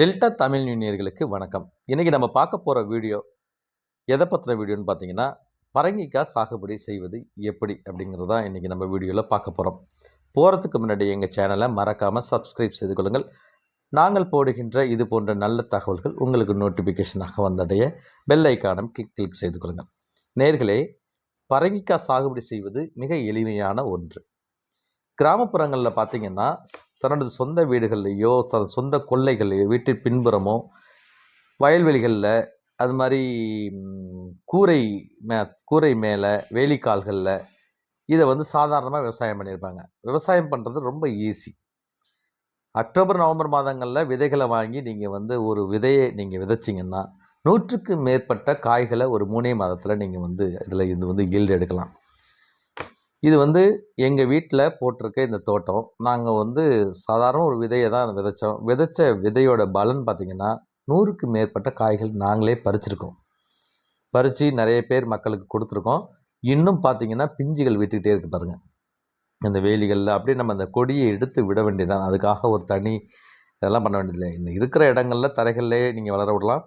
Delta Tamil யூனியர்களுக்கு வணக்கம். இன்றைக்கி நம்ம பார்க்க போகிற வீடியோ எதை பற்றின வீடியோன்னு பார்த்தீங்கன்னா பரங்கிக்காய் சாகுபடி செய்வது எப்படி அப்படிங்கிறது தான் இன்றைக்கி நம்ம வீடியோவில் பார்க்க போகிறோம் போகிறதுக்கு முன்னாடி எங்கள் சேனலை மறக்காமல் சப்ஸ்கிரைப் செய்து கொள்ளுங்கள். நாங்கள் போடுகின்ற இது போன்ற நல்ல தகவல்கள் உங்களுக்கு நோட்டிஃபிகேஷனாக வந்தடைய பெல் ஐக்கானம் கிளிக் கிளிக் செய்து கொள்ளுங்கள். நேர்களே பரங்கிக்காய் சாகுபடி செய்வது மிக எளிமையான ஒன்று. கிராமப்புறங்களில் பார்த்தீங்கன்னா தன்னோட சொந்த வீடுகள்லையோ சொ- சொந்த கொள்ளைகள்லையோ வீட்டின் பின்புறமோ வயல்வெளிகளில் அது மாதிரி கூரை மே கூரை மேலே வேலிக்கால்களில் இதை வந்து சாதாரணமாக விவசாயம் பண்ணியிருப்பாங்க விவசாயம் பண்ணுறது ரொம்ப ஈஸி அக்டோபர் நவம்பர் மாதங்களில் விதைகளை வாங்கி நீங்கள் வந்து ஒரு விதையை நீங்கள் விதைச்சிங்கன்னா நூற்றுக்கு மேற்பட்ட காய்களை ஒரு மூணே மாதத்தில் நீங்கள் வந்து இதில் இது வந்து ஈல்டு எடுக்கலாம். இது வந்து எங்கள் வீட்டில் போட்டிருக்க இந்த தோட்டம். நாங்கள் வந்து சாதாரண ஒரு விதையை தான் விதைச்சோம். விதைச்ச விதையோட பலன் பார்த்திங்கன்னா நூறுக்கு மேற்பட்ட காய்கள் நாங்களே பறிச்சிருக்கோம். பறித்து நிறைய பேர் மக்களுக்கு கொடுத்துருக்கோம். இன்னும் பார்த்தீங்கன்னா பிஞ்சுகள் விட்டுக்கிட்டே இருக்கு பாருங்கள் இந்த வேலிகளில் அப்படியே நம்ம அந்த கொடியை எடுத்து விட வேண்டியதான் அதுக்காக ஒரு தனி இதெல்லாம் பண்ண வேண்டியதில்லை. இந்த இருக்கிற இடங்கள்ல தரைகள்லேயே நீங்கள் வளர விடலாம்.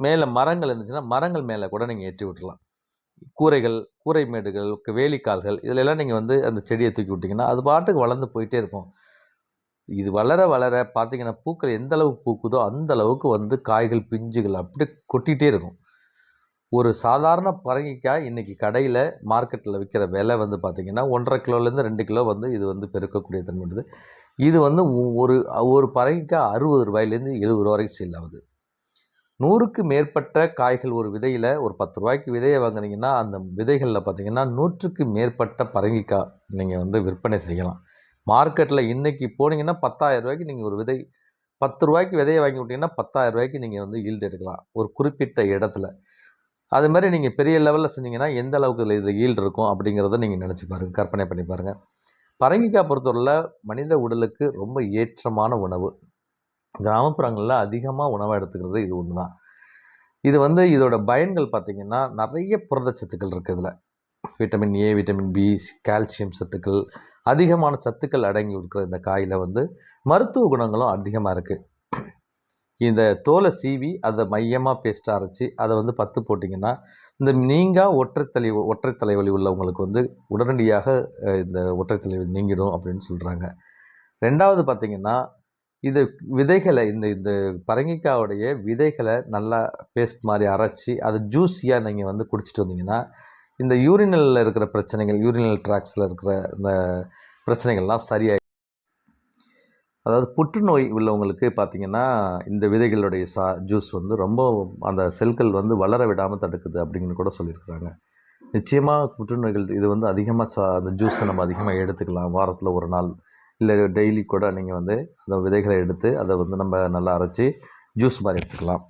மேலே மரங்கள் இருந்துச்சுன்னா மரங்கள் மேலே கூட நீங்கள் ஏற்றி விட்டுலாம் கூரைகள் கூரை மேடுகள் வேலிக்கால்கள் இதில் எல்லாம் நீங்கள் வந்து அந்த செடியை தூக்கி விட்டிங்கன்னா அது பாட்டுக்கு வளர்ந்து போயிட்டே இருக்கும். இது வளர வளர பார்த்திங்கன்னா பூக்கள் எந்த அளவு பூக்குதோ அந்த அளவுக்கு வந்து காய்கள் பிஞ்சுகள் அப்படியே கொட்டிகிட்டே இருக்கும். ஒரு சாதாரண பரங்கிக்காய் இன்றைக்கி கடையில் மார்க்கெட்டில் விற்கிற விலை வந்து பார்த்திங்கன்னா ஒன்றரை கிலோலேருந்து ரெண்டு கிலோ வந்து இது வந்து பெருக்கக்கூடிய தன்மை இது வந்து ஒரு ஒரு பரங்கிக்காய் அறுபது ரூபாயிலேருந்து எழுபது ரூபா வரைக்கும் சேல் ஆகுது. நூறுக்கு மேற்பட்ட காய்கள் ஒரு விதையில் ஒரு பத்து ரூபாய்க்கு விதையை வாங்குனீங்கன்னா அந்த விதைகளில் பார்த்தீங்கன்னா நூற்றுக்கு மேற்பட்ட பரங்கிக்காய் நீங்கள் வந்து விற்பனை செய்யலாம். மார்க்கெட்டில் இன்றைக்கி போனீங்கன்னா பத்தாயிரம் ரூபாய்க்கு நீங்கள் ஒரு விதை பத்து ரூபாய்க்கு விதையை வாங்கி விட்டிங்கன்னா பத்தாயிரம் ரூபாய்க்கு நீங்கள் வந்து ஈல்டு எடுக்கலாம். ஒரு குறிப்பிட்ட இடத்துல. அது மாதிரி நீங்கள் பெரிய லெவலில் செஞ்சீங்கன்னா எந்த அளவுக்கு இதில் இதில் ஈல்டு இருக்கும் அப்படிங்கிறத நீங்கள் நினச்சி பாருங்கள் கற்பனை பண்ணி பாருங்கள் பரங்கிக்காய் பொறுத்தவரையில் மனித உடலுக்கு ரொம்ப ஏற்றமான உணவு. கிராமப்புறங்களில் அதிகமாக உணவை எடுத்துக்கிறது இது ஒன்று தான் இது வந்து இதோட பயன்கள் பார்த்திங்கன்னா நிறைய புரதச்சத்துக்கள் இருக்குது இதில். Vitamin A vitamin B calcium சத்துக்கள் அதிகமான சத்துக்கள் அடங்கி இருக்கிற இந்த காயில் வந்து மருத்துவ குணங்களும் அதிகமாக இருக்குது இந்த தோலை சீவி அதை மையமாக பேஸ்ட்டாக அரைச்சி அதை வந்து பத்து போட்டிங்கன்னா இந்த நீங்கா ஒற்றை தலை வலி உள்ளவங்களுக்கு வந்து உடனடியாக இந்த ஒற்றைத்தலை தலைவலி நீங்கிடும் அப்படின்னு சொல்கிறாங்க ரெண்டாவது பார்த்திங்கன்னா இது விதைகளை இந்த இந்த பரங்கிக்காவுடைய விதைகளை நல்லா பேஸ்ட் மாதிரி அரைச்சி அதை ஜூஸியாக நீங்கள் வந்து குடிச்சிட்டு வந்தீங்கன்னா இந்த யூரினலில் இருக்கிற பிரச்சனைகள் யூரினல் ட்ராக்ஸில் இருக்கிற இந்த பிரச்சனைகள்லாம் சரியாயி அதாவது புற்றுநோய் உள்ளவங்களுக்கு பார்த்தீங்கன்னா இந்த விதைகளுடைய சா ஜூஸ் வந்து ரொம்ப அந்த செல்கள் வந்து வளர விடாமல் தடுக்குது அப்படின்னு கூட சொல்லியிருக்கிறாங்க. நிச்சயமாக புற்றுநோய்கள் இது வந்து அதிகமாக சா அந்த ஜூஸை நம்ம அதிகமாக எடுத்துக்கலாம். வாரத்தில் ஒரு நாள் இல்லை டெய்லி கூட நீங்கள் வந்து அந்த விதைகளை எடுத்து அதை வந்து நம்ம நல்லா அரைச்சி ஜூஸ் மாதிரி எடுத்துக்கலாம்.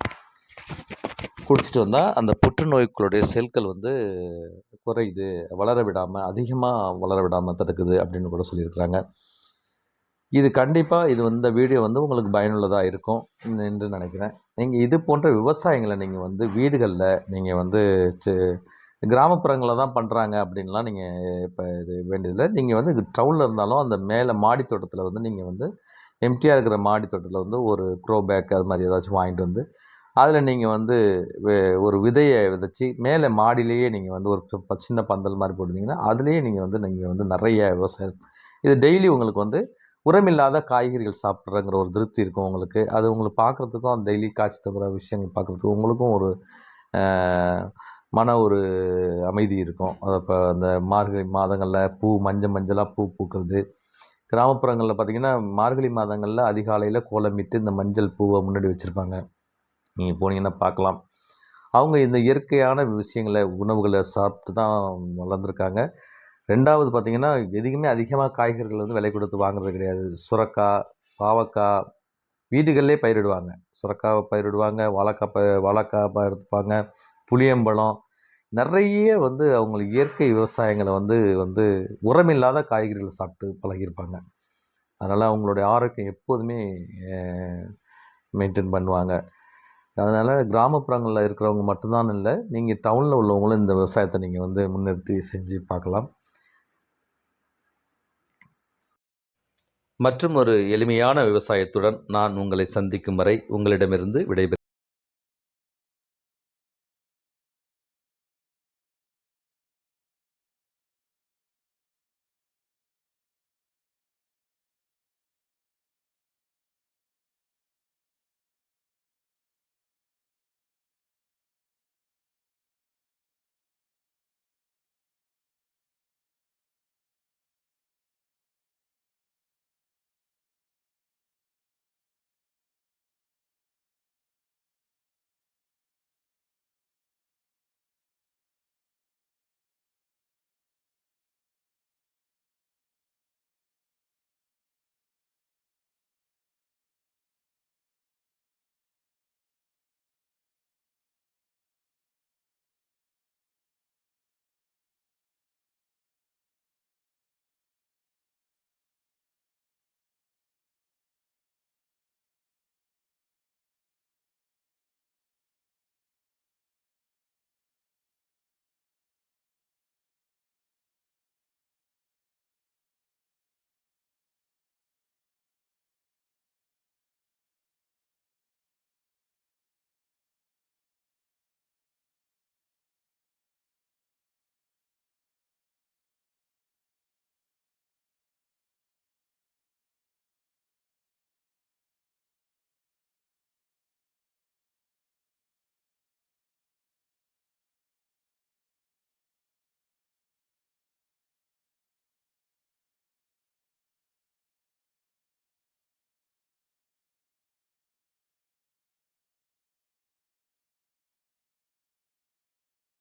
குடிச்சிட்டு வந்தால் அந்த புற்றுநோய்களுடைய செல்கள் வந்து குறையுது வளர விடாமல் அதிகமாக வளர விடாமல் தடுக்குது அப்படின்னு கூட சொல்லியிருக்கிறாங்க. இது கண்டிப்பாக இது வந்து வீடியோ வந்து உங்களுக்கு பயனுள்ளதாக இருக்கும் என்று நினைக்கிறேன். நீங்கள் இது போன்ற விவசாயங்களை நீங்கள் வந்து வீடுகளில் நீங்கள் வந்து செ கிராமப்புறங்களில் தான் பண்ணுறாங்க அப்படின்லாம் நீங்கள் இப்போ இது வேண்டியதில்லை. நீங்கள் வந்து டவுனில் இருந்தாலும் அந்த மேலே மாடி தோட்டத்தில் வந்து நீங்கள் வந்து எம்டியாக இருக்கிற மாடி தோட்டத்தில் வந்து ஒரு க்ரோ பேக் அது மாதிரி ஏதாச்சும் வாங்கிட்டு வந்து அதில் நீங்கள் வந்து ஒரு விதையை விதைச்சி மேலே மாடியிலேயே நீங்கள் வந்து ஒரு சின்ன பந்தல் மாதிரி போட்டிருந்தீங்கன்னா அதுலேயே நீங்கள் வந்து நீங்கள் வந்து நிறைய விவசாயம் இது டெய்லி உங்களுக்கு வந்து உரமில்லாத காய்கறிகள் சாப்பிட்றங்கிற ஒரு திருப்தி இருக்கும் உங்களுக்கு. அது உங்களுக்கு பார்க்குறதுக்கும் டெய்லி காய்ச்சி தங்குற விஷயங்கள் பார்க்குறதுக்கும் உங்களுக்கும் ஒரு மன ஒரு அமைதி இருக்கும். அதை இப்போ அந்த மார்கழி மாதங்களில் பூ மஞ்சள் மஞ்சளாக பூ பூக்கிறது. கிராமப்புறங்களில் பார்த்திங்கன்னா மார்கழி மாதங்களில் அதிகாலையில் கோலமிட்டு இந்த மஞ்சள் பூவை முன்னாடி வச்சுருப்பாங்க. நீங்கள் போனீங்கன்னா பார்க்கலாம் அவங்க இந்த இயற்கையான விஷயங்களை உணவுகளை சாப்பிட்டு தான் வளர்ந்துருக்காங்க. ரெண்டாவது பார்த்திங்கன்னா எதுக்குமே அதிகமாக காய்கறிகள் வந்து விலை கொடுத்து வாங்குறது கிடையாது. சுரக்காய் பாவக்காய் வீடுகளிலே பயிரிடுவாங்க. சுரக்காவை பயிரிடுவாங்க வாழைக்காய் ப வாழைக்காய் ப- எடுத்துப்பாங்க. புளியம்பழம் நிறைய வந்து அவங்களுக்கு இயற்கை விவசாயங்களை வந்து வந்து உரமில்லாத காய்கறிகள் சாப்பிட்டு பழகியிருப்பாங்க. அதனால் அவங்களுடைய ஆரோக்கியம் எப்போதுமே மெயின்டைன் பண்ணுவாங்க. அதனால் கிராமப்புறங்களில் இருக்கிறவங்க மட்டும்தான் இல்லை நீங்கள் டவுனில் உள்ளவங்களும் இந்த விவசாயத்தை நீங்கள் வந்து முன்னிறுத்தி செஞ்சு பார்க்கலாம். மற்றும் ஒரு எளிமையான விவசாயத்துடன் நான் உங்களை சந்திக்கும் வரை உங்களிடமிருந்து விடைபெறும்